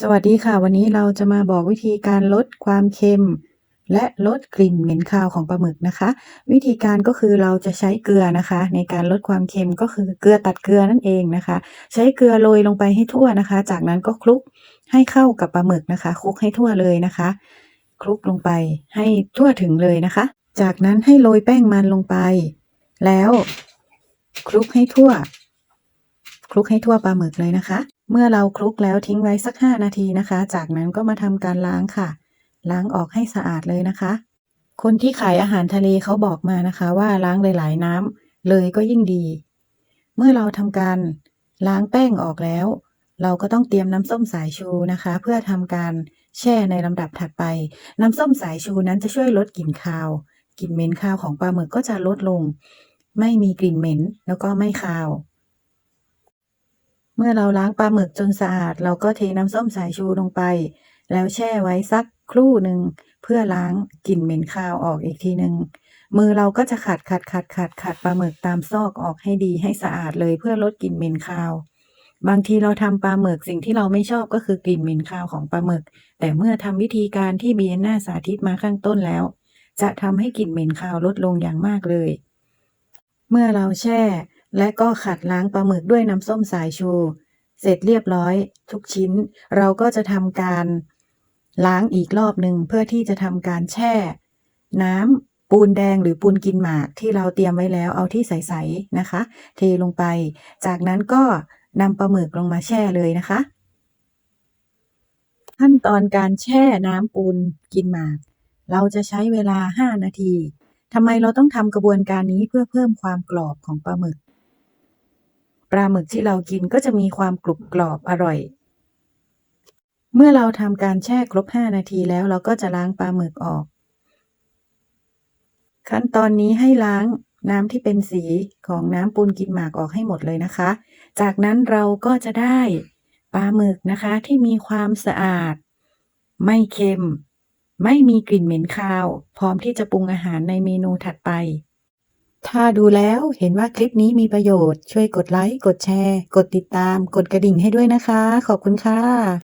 สวัสดีค่ะ วันนี้เราจะมาบอกวิธีการลดความเค็ม และลดกลิ่นเหม็นคาวของปลาหมึกนะคะ วิธีการก็คือเราจะใช้เกลือนะคะ ในการลดความเค็มก็คือเกลือตัดเกลือนั่นเองนะคะ ใช้เกลือโรยลงไปให้ทั่วนะคะ จากนั้นก็คลุกให้เข้ากับปลาหมึกนะคะคลุกให้ทั่วเลยนะคะ คลุกลงไปให้ทั่วถึงเลยนะคะ จากนั้นให้โรยแป้งมันลงไป แล้วคลุกให้ทั่ว คลุกให้ทั่วปลาหมึกเลยนะคะ เมื่อเราคลุกแล้วทิ้งไว้สัก 5 นาทีนะคะ จากนั้นก็มาทำการล้างค่ะ ล้างออกให้สะอาดเลยนะคะ คนที่ขายอาหารทะเลเขาบอกมานะคะ ว่าล้างหลาย ๆ น้ำเลยก็ยิ่งดี เมื่อเราทำการล้างแป้งออกแล้ว เราก็ต้องเตรียมน้ำส้มสายชูนะคะ เพื่อทำการแช่ในลำดับถัดไป น้ำส้มสายชูนั้นจะช่วยลดกลิ่นคาวกลิ่นเหม็นคาวของปลาหมึกก็จะลดลง ไม่มีกลิ่นเหม็นแล้วก็ไม่คาว เมื่อเราล้างปลาหมึกจนสะอาด เราก็เทน้ำส้มสายชูลงไป แล้วแช่ไว้สักครู่หนึ่งเพื่อล้างกลิ่นเหม็นคาวออกอีกทีหนึ่งมือเราก็จะขัดขัดขัดขัดขัดปลาหมึกตามซอกออกให้ดีให้สะอาดเลยเพื่อลดกลิ่นเหม็นคาว บางทีเราทำปลาหมึกสิ่งที่เราไม่ชอบก็คือกลิ่นเหม็นคาวของปลาหมึก แต่เมื่อทำวิธีการที่เบียนหน้าสาธิตมาข้างต้นแล้ว จะทำให้กลิ่นเหม็นคาวลดลงอย่างมากเลย เมื่อเราแช่ และก็ขัดล้างปลาหมึกด้วยน้ำส้มสายชู เสร็จเรียบร้อย ทุกชิ้น เราก็จะทำการล้างอีกรอบหนึ่งเพื่อที่จะทำการแช่ น้ำปูนแดงหรือปูนกินหมากที่เราเตรียมไว้แล้วเอาที่ใสๆนะคะ เทลงไป จากนั้นก็นำปลาหมึกลงมาแช่เลยนะคะ ขั้นตอนการแช่น้ำปูนกินหมาก เราจะใช้เวลา 5 นาทีทำไมเราต้องทำกระบวนการนี้เพื่อเพิ่มความกรอบของปลาหมึก ปลาหมึกที่เรากินก็จะมีความกรุบกรอบอร่อย เมื่อเราทำการแช่ครบ 5 นาทีแล้วเราก็จะล้างปลาหมึกออก ขั้นตอนนี้ให้ล้างน้ำที่เป็นสีของน้ำปูนกินหมากออกให้หมดเลยนะคะ จากนั้นเราก็จะได้ปลาหมึกนะคะที่มีความสะอาด ไม่เค็ม ไม่มีกลิ่นเหม็นคาว พร้อมที่จะปรุงอาหารในเมนูถัดไป ถ้าดูแล้วเห็นว่าคลิปนี้มีประโยชน์ช่วยกดไลค์ กดแชร์ กดติดตาม กดกระดิ่งให้ด้วยนะคะ ขอบคุณค่ะ